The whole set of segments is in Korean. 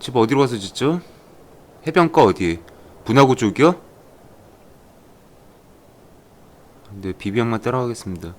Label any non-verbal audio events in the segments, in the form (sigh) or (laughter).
집 어디로 가서 짓죠? 해변가 어디? 분화구 쪽이요? 네, 비비형만 따라가겠습니다.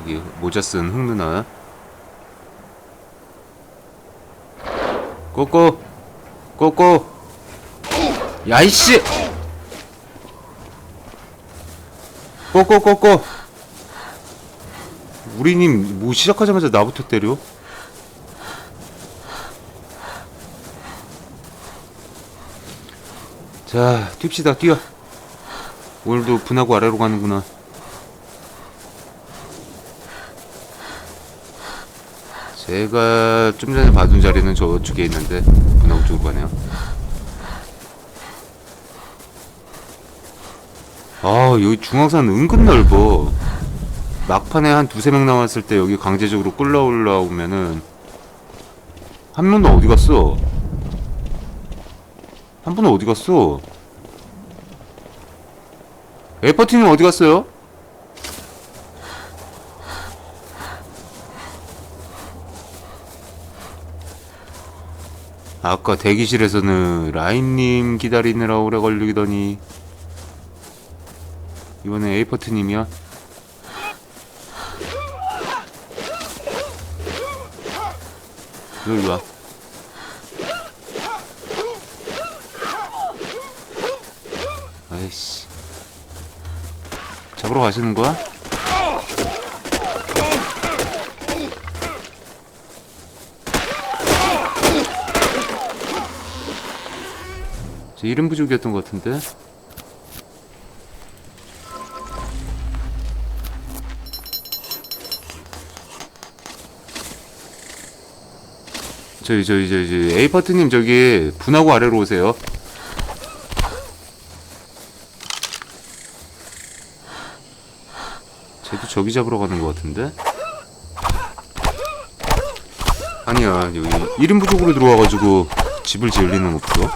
여기 모자 쓴 흑 누나. 꼬꼬! 꼬꼬! 야이씨! 꼬꼬 꼬꼬! 우리님 뭐 시작하자마자 나부터 때려? 자, 뜁시다, 뛰어. 오늘도 분하고 아래로 가는구나. 제가 좀 전에 봐둔 자리는 저쪽에 있는데 분하고 쪽으로 가네요. 아, 여기 중앙산 은근 넓어. 막판에 한 두세 명 남았을 때 여기 강제적으로 끌러 올라오면은 한 명은 어디 갔어? 한 분은 어디 갔어? 에퍼티는 어디 갔어요? 아까 대기실에서는 라인님 기다리느라 오래 걸리더니 이번에 에이퍼트님이야? 여기 와. 아이씨. 잡으러 가시는 거야? 저 이름 부족이었던 것 같은데? 저기 저기 저기 에이파트님 저기 분하고 아래로 오세요. 쟤도 저기 잡으러 가는 것 같은데? 아니야 여기 이름 부족으로 들어와가지고 집을 지을 리는 없어.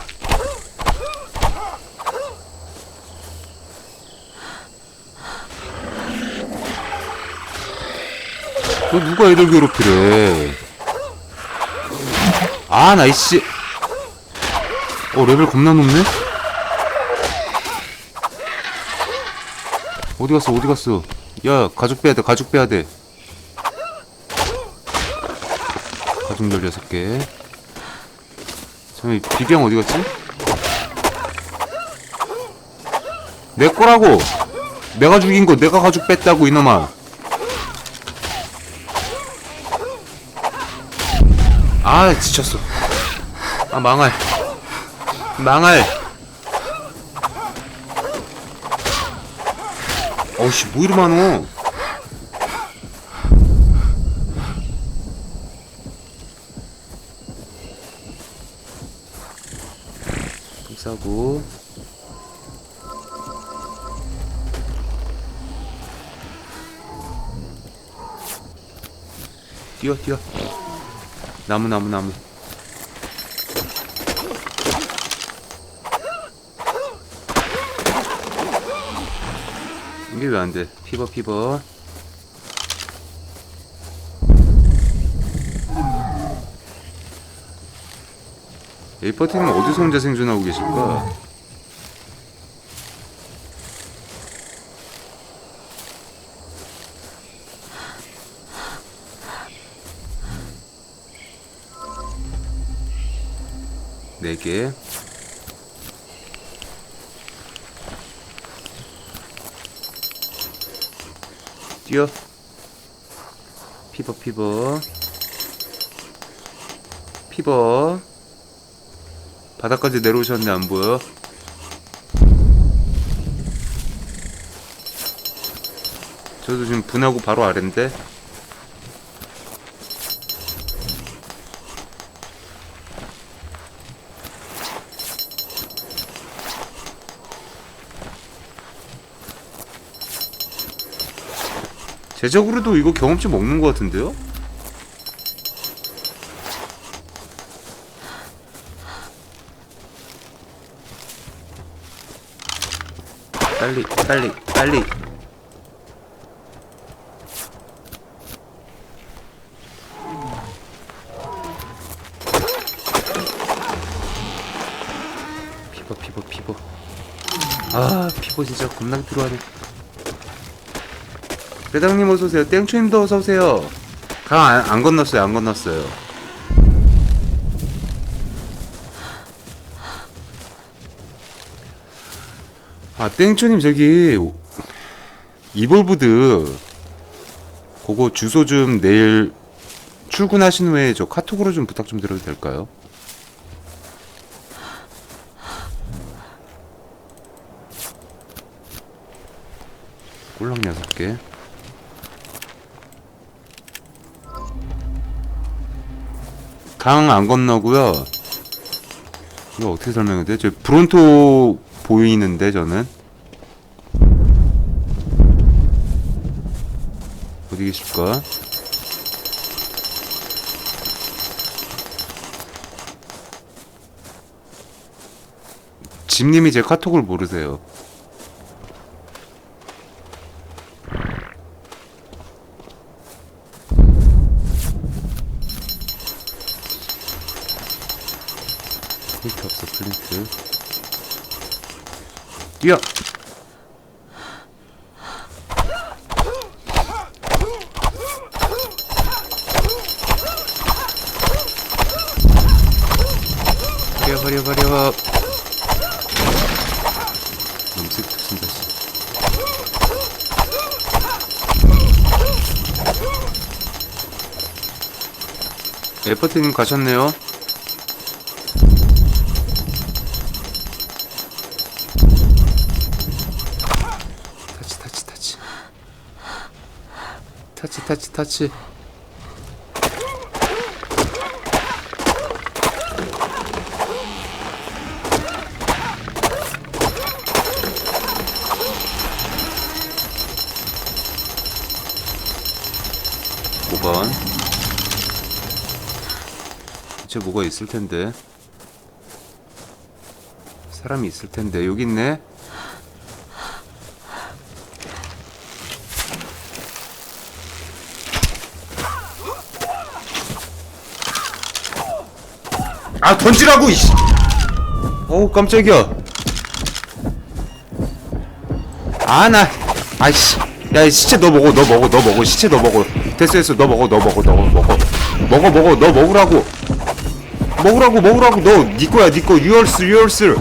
너 누가 애들 괴롭히래? 아 나이씨 어 레벨 겁나 높네? 어디 갔어 어디 갔어? 야 가죽 빼야 돼 가죽 빼야 돼. 가죽 16개. 잠깐 비병 어디 갔지? 내 거라고! 내가 죽인 거 내가 가죽 뺐다고 이놈아 아 지쳤어. 아 망할. 망할. 어우씨 뭐 이리 많어? 좀 싸고. 뛰어 뛰어 나무 나무 나무. 이게 왜 안돼? 피버 피버. 에이퍼티는 어디서 혼자 생존하고 계실까? 개. 뛰어. 피버 피버. 피버. 바닥까지 내려오셨는데 안 보여. 저도 지금 분하고 바로 아래인데. 제적으로도 이거 경험치 먹는 것 같은데요? 빨리 빨리 빨리. 피버 피버 피버 아 피버 진짜 겁나게 들어하네. 배당님 어서오세요 땡초님도 어서오세요 강 안 안 건넜어요 안 건넜어요 아 땡초님 저기 이볼브드 그거 주소 좀 내일 출근하신 후에 저 카톡으로 좀 부탁 좀 드려도 될까요? 꼴랑 여섯 개. 강 안 건너고요. 이거 어떻게 설명해야 돼? 저 브론토 보이는데 저는 어디 계실까? 집님이 제 카톡을 모르세요. 플린트 없어 플린트 뛰어. 버려 버려 버려. 염색 투신다 씨. 에퍼트님 가셨네요 타치 타치 타치 타치 타치 타치. 오번. 대체 뭐가 있을 텐데? 사람이 있을 텐데. 여기 있네 아 던지라고 이씨. 어우 깜짝이야. 아 나 아이씨. 야이 시체 너 먹어 너 먹어 너 먹어. 시체 너 먹어. 됐어 됐어. 너 먹어 너 먹어 너 먹어. 먹어 먹어 너 먹으라고. 먹으라고 먹으라고. 너니 거야 니거. 유얼스 유얼스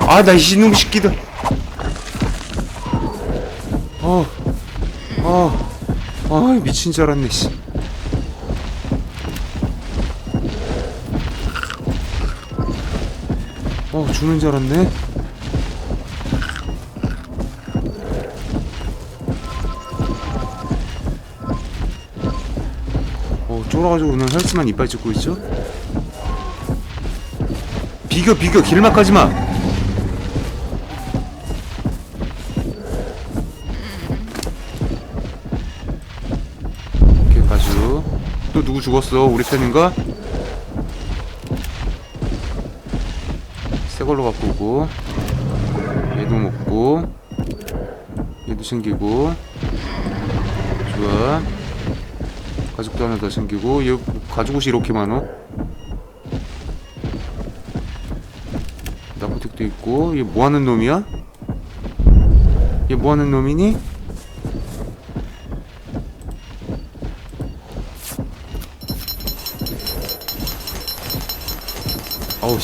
아나 이놈 새끼들. 어어. 미친 줄 알았네 씨 어 죽는 줄 알았네. 어 쫄아가지고 오늘 헬스만 이빨 찍고 있죠? 비교 비교 길막하지마! 오케이 가주 또 누구 죽었어? 우리 편인가? 새 걸로 갖고 오고 얘도 먹고 얘도 챙기고 좋아 가죽도 하나 더 챙기고 얘 가죽 옷이 이렇게 많어 나코틱도 있고 얘 뭐하는 놈이야? 얘 뭐하는 놈이니?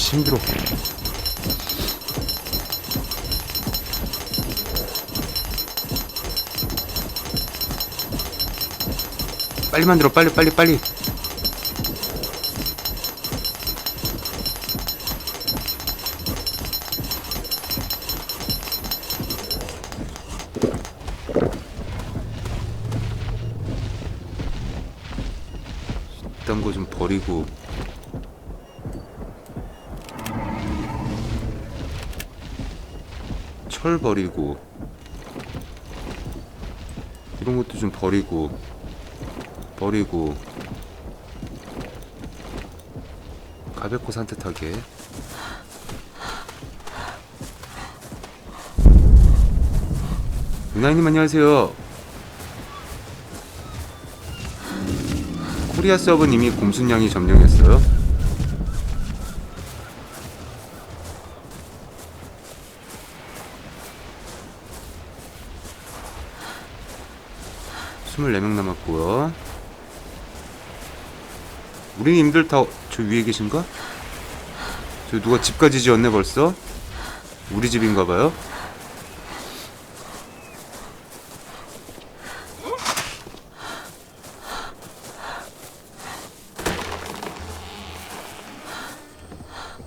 씨, 힘들어 빨리 만들어 빨리 빨리 빨리. 이딴 거 좀 버리고. 철 버리고. 이런 것도 좀 버리고 버리고 가볍고 산뜻하게. 유나님 안녕하세요. 코리아 서브는 이미 곰순양이 점령했어요. 24명 남았고요. 우리님들 다 저 위에 계신가? 저 누가 집까지 지었네 벌써? 우리 집인가봐요.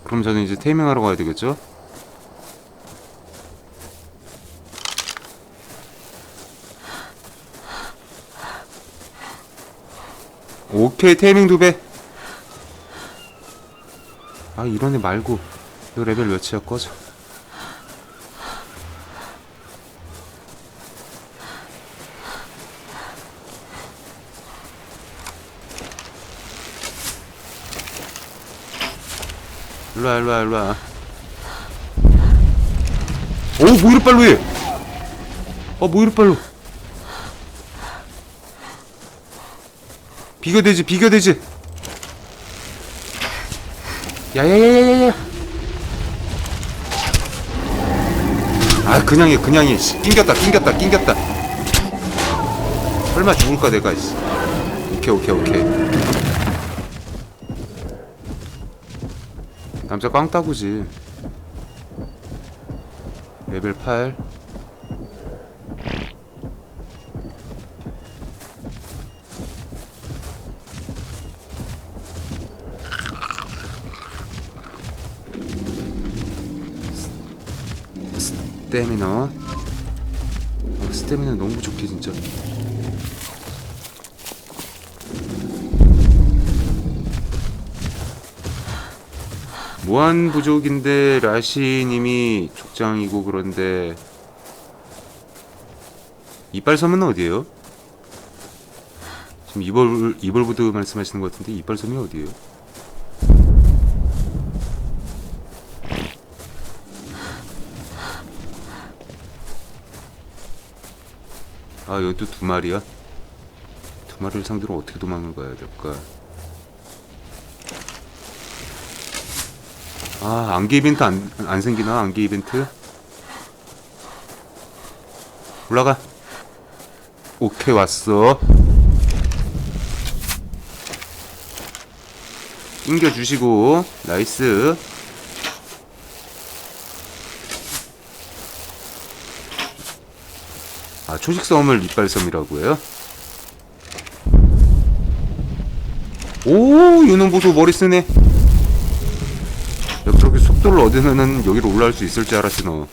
그럼 저는 이제 테이밍하러 가야 되겠죠? 오케이 테이밍 두배 아 이런 애 말고 이거 레벨 몇이야 꺼져. 일로와 일로와 일로와. 오 모이르 빨로 해! 어 모이르 빨로 비교되지 비교되지 야야야야야야. 아 그냥 해 그냥 해. 씨. 낑겼다 낑겼다 낑겼다. 설마 죽을까 내가 씨. 오케이 오케이 오케이. 남자 꽝따구지. 레벨 8 스태미너 아, 스태미너 너무 부족해 진짜 무한 부족인데 라시님이 족장이고 그런데 이빨 섬은 어디에요? 지금 이벌 이벌부드 말씀하시는 것 같은데 이빨 섬이 어디에요? 아 여기 또 두 마리야? 두 마리를 상대로 어떻게 도망을 가야 될까? 아 안개 이벤트 안, 안 생기나 안개 이벤트? 올라가 오케이 왔어 낑겨주시고 나이스 아 초식섬을 이빨섬이라고 해요? 오 이놈 보소 머리 쓰네 야, 저렇게 속도를 얻으면은 여기로 올라올 수 있을 줄 알았지 너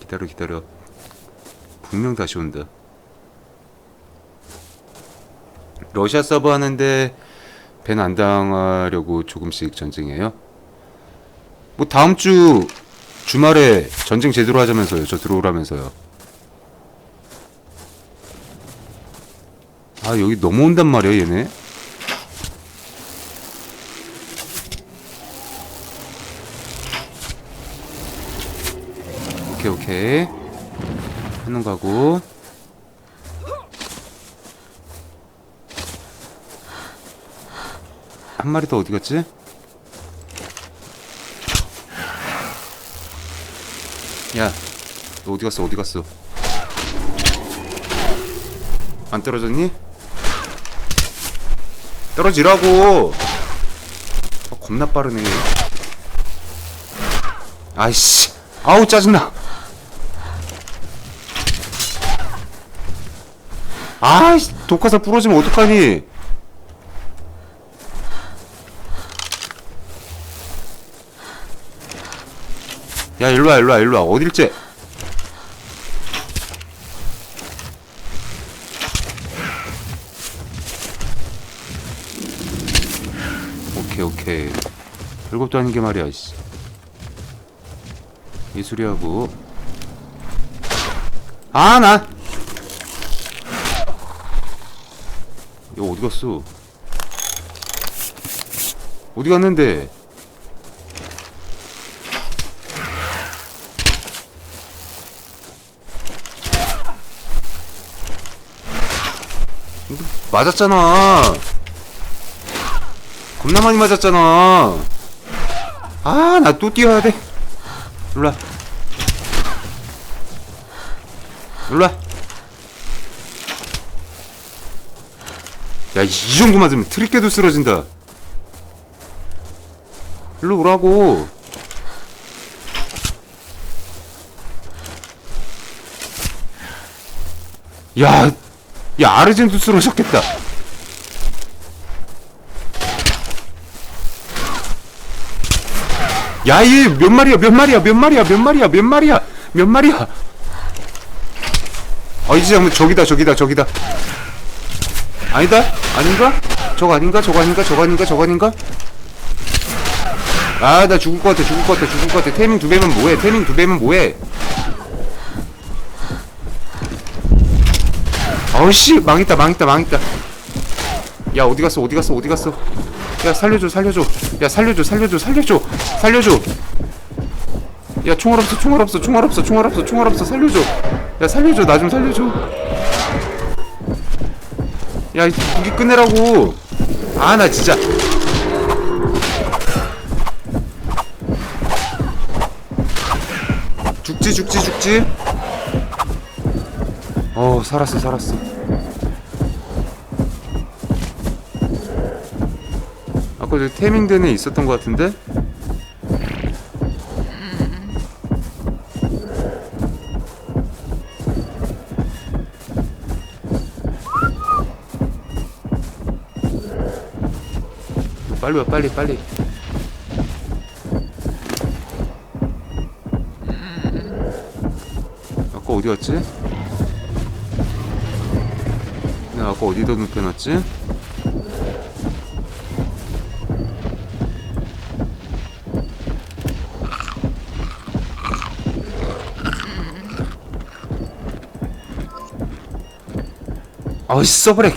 기다려 기다려 분명 다시 온다 러시아 서버 하는데 밴안 당하려고 조금씩 전쟁해요? 뭐 다음 주 주말에 전쟁 제대로 하자면서요. 저 들어오라면서요. 아 여기 넘어온단 말이야 얘네. 오케이 오케이. 한놈 가고. 한 마리 더 어디 갔지? 야, 너 어디 갔어? 어디 갔어? 안 떨어졌니? 떨어지라고! 아, 겁나 빠르네. 아이씨, 아우 짜증나. 아이씨, 독화살 부러지면 어떡하니? 야, 일로와, 일로와, 일로와. 어딜째? 오케이, 오케이. 별것도 아닌 게 말이야, 씨. 예술이하고. 아, 나! 이거 어디 갔어? 어디 갔는데? 맞았잖아. 겁나 많이 맞았잖아. 아, 나 또 뛰어야 돼. 일로와. 일로와 야이 정도 맞으면 트리케도 쓰러진다 일로 오라고 야, 야 아르젠도 쓰러졌겠다 야, 얘 몇 마리야, 몇 마리야, 몇 마리야, 몇 마리야, 몇 마리야, 몇 마리야. 어, 이제 한번 저기다, 저기다, 저기다. 아니다? 아닌가? 저거 아닌가? 저거 아닌가? 저거 아닌가? 저거 아닌가? 아, 나 죽을 것 같아, 죽을 것 같아, 죽을 것 같아. 태밍 두 배면 뭐해? 태밍 두 배면 뭐해? 어우씨, 망했다, 망했다, 망했다. 야, 어디 갔어, 어디 갔어, 어디 갔어? 야, 살려줘, 살려줘. 야, 살려줘, 살려줘, 살려줘, 살려줘. 야, 총알 없어, 총알 없어, 총알 없어, 총알 없어, 총알 없어, 살려줘. 야, 살려줘, 나 좀 살려줘. 야, 이 무기 끝내라고. 아, 나 진짜. 죽지, 죽지, 죽지. 어, 살았어, 살았어. 아까 저 태밍den에 있었던 것 같은데? 빨리 와 빨리 빨리 아까 어디 갔지? 내가 아까 어디다 눕혀놨지? 아우 써버려.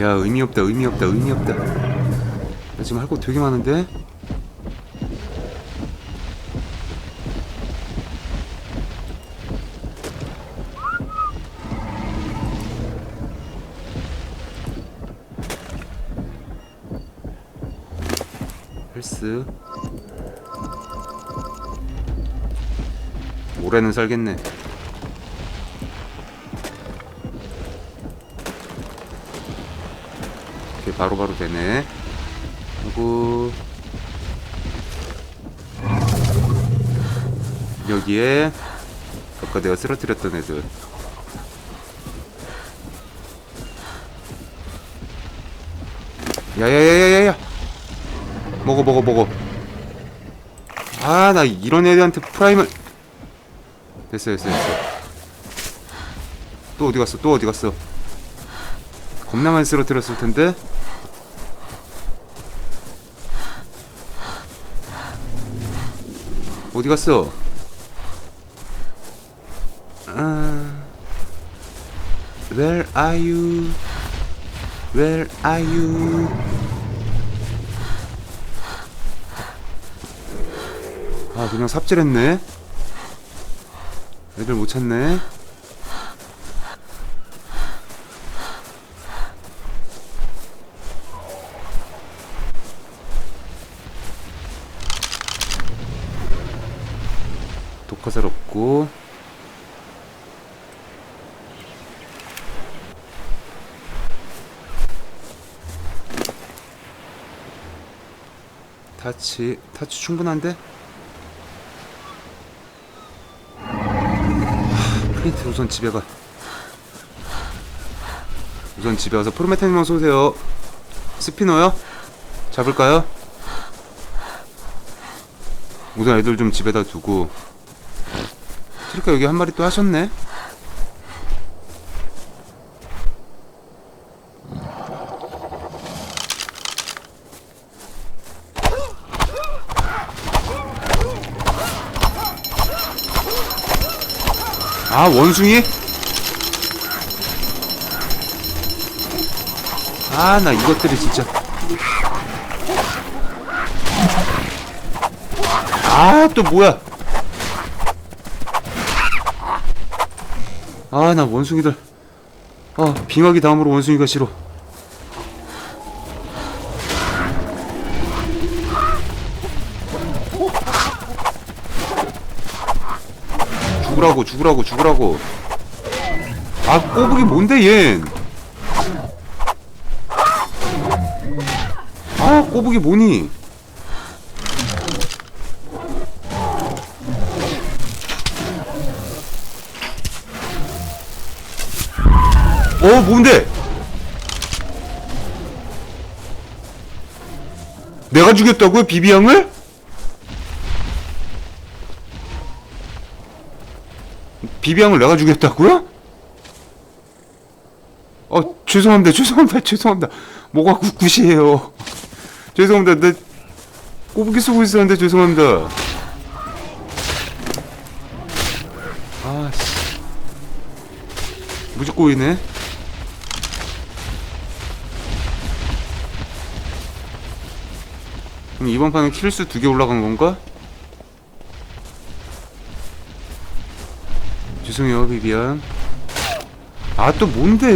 야 의미 없다 의미 없다 의미 없다. 나 지금 할 거 되게 많은데 헬스. 올해는 살겠네. 이렇게 바로바로 되네. 그리고 여기에 아까 내가 쓰러뜨렸던 애들. 야야야야야야 먹어 먹어 먹어 아 나 이런 애들한테 프라임을 됐어 됐어 됐어 또 어디 갔어? 또 어디 갔어? 겁나 많이 쓰러뜨렸을 텐데? 어디 갔어? 아 Where are you? Where are you 그냥 삽질했네. 애들 못 찾네. 독화살 없고. 타치 타치 충분한데? 하, 프린트 우선 집에 가 우선 집에 와서 프로메탄님만 쏘세요 스피너요? 잡을까요? 우선 애들 좀 집에다 두고 트리카 여기 한 마리 또 하셨네 원숭이? 아 나 이것들이 진짜. 아 또 뭐야? 아 나 원숭이들. 아 빙하기 다음으로 원숭이가 싫어. 죽으라고 죽으라고 죽으라고 아 꼬북이 뭔데 얜 아, 꼬북이 뭐니? 어, 뭔데? 내가 죽였다고요, 비비양을? 비비양을 내가 죽였다고요? 어, 죄송합니다, 죄송합니다, 죄송합니다. 뭐가 꿋꿋이에요. 죄송합니다. 내 꼬부기 쓰고 있었는데 죄송합니다. 아, 씨. 무조건 이네. 그럼 이번 판은 킬수 두 개 올라간 건가? 죄송해요, 비비안. 아, 또 뭔데?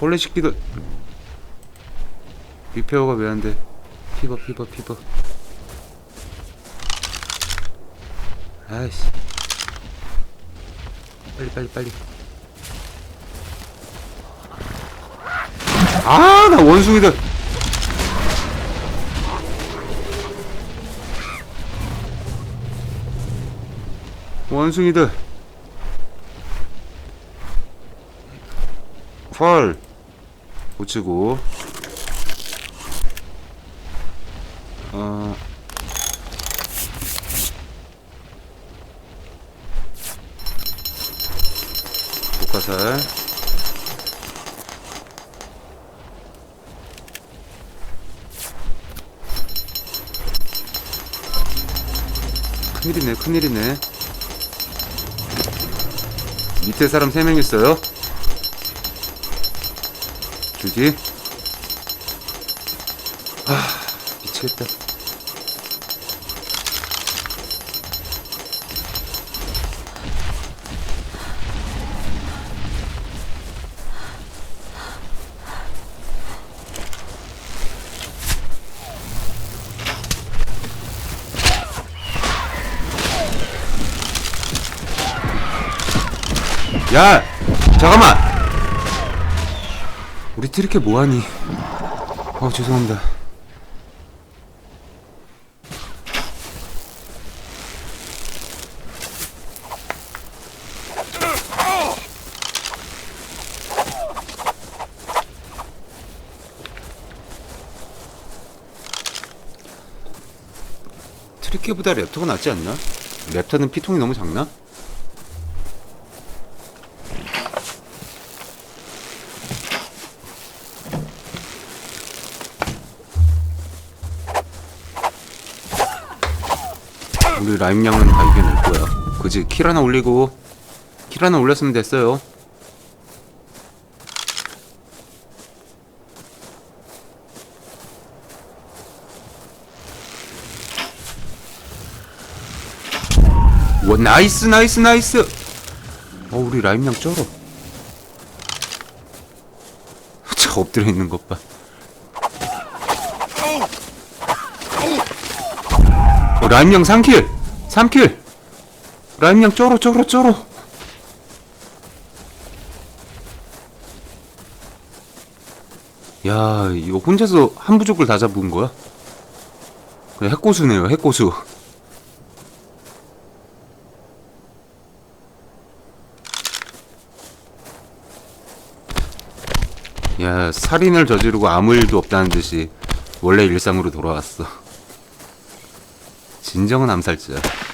벌레 식기도 리페어가 왜 안 돼? 피버 피버 피버 아이씨 빨리 빨리 빨리 아 나 원숭이다 원숭이들. 헐 고치고. 어. 독화살. 큰일이네 큰일이네 밑에 사람 3명 있어요. 주지 아 미치겠다 야 잠깐만 우리 트리케 뭐하니 어 죄송합니다 트리케보다 랩터가 낫지 않나? 랩터는 피통이 너무 작나? 라임양은 다 이겨낼 거야. 그지? 킬 하나 올리고 킬 하나 올렸으면 됐어요. 와 나이스 나이스 나이스. 어 우리 라임양 쩔어. (laughs) 차 엎드려 있는 것 봐. 어, 라임양 3킬! 3킬! 라임양 쩔어 쩔어 쩔어 야 이거 혼자서 한 부족을 다 잡은 거야? 그래, 핵고수네요 핵고수 야 살인을 저지르고 아무 일도 없다는 듯이 원래 일상으로 돌아왔어 진정한 암살자